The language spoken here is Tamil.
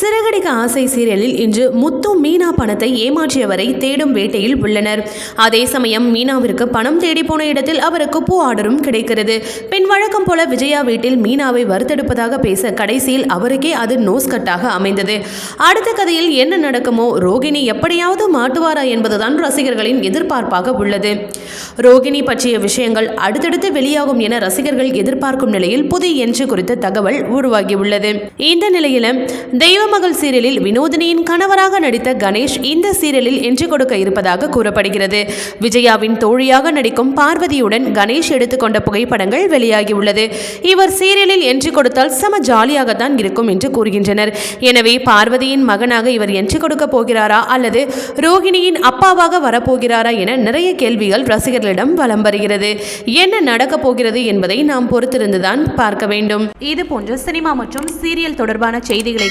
சிறகடிக்க ஆசை சீரியலில் இன்று முத்து மீனா பணத்தை ஏமாற்றியவரை தேடும் வேட்டையில் உள்ளனர். அதே சமயம் மீனாவிற்கு பணம் தேடி போன இடத்தில் அவருக்கு பூ ஆர்டரும் கிடைக்கிறது. பின் வழக்கம் போல விஜயா வீட்டில் மீனாவை வறுத்தெடுப்பதாக பேச கடைசியில் அவருக்கே அது நோஸ் கட்டாக அமைந்தது. அடுத்த கதையில் என்ன நடக்குமோ ரோகிணி எப்படியாவது மாட்டுவாரா என்பதுதான் ரசிகர்களின் எதிர்பார்ப்பாக உள்ளது. ரோகிணி பற்றிய விஷயங்கள் அடுத்தடுத்து வெளியாகும் என ரசிகர்கள் எதிர்பார்க்கும் நிலையில் புதிய என்று குறித்த தகவல் உருவாகியுள்ளது. இந்த நிலையில தெய்வமகள் சீரியலில் வினோதினியின் கணவராக நடித்த கணேஷ் இந்த சீரியலில் என்று கொடுக்க இருப்பதாக கூறப்படுகிறது. விஜயாவின் தோழியாக நடிக்கும் பார்வதியுடன் கணேஷ் எடுத்துக்கொண்ட புகைப்படங்கள் வெளியாகியுள்ளது. இவர் சீரியலில் என்று கொடுத்தால் செம ஜாலியாகத்தான் இருக்கும் என்று கூறுகின்றனர். எனவே பார்வதியின் மகனாக இவர் என்று கொடுக்க போகிறாரா அல்லது ரோகிணியின் அப்பாவாக வரப்போகிறாரா என நிறைய கேள்விகள் ரசிகர்களிடம் வலம் வருகிறது. என்ன நடக்கப் போகிறது என்பதை நாம் பொறுத்திருந்துதான் பார்க்க வேண்டும். இது போன்ற சினிமா மற்றும் சீரியல் தொடர்பான செய்திகளை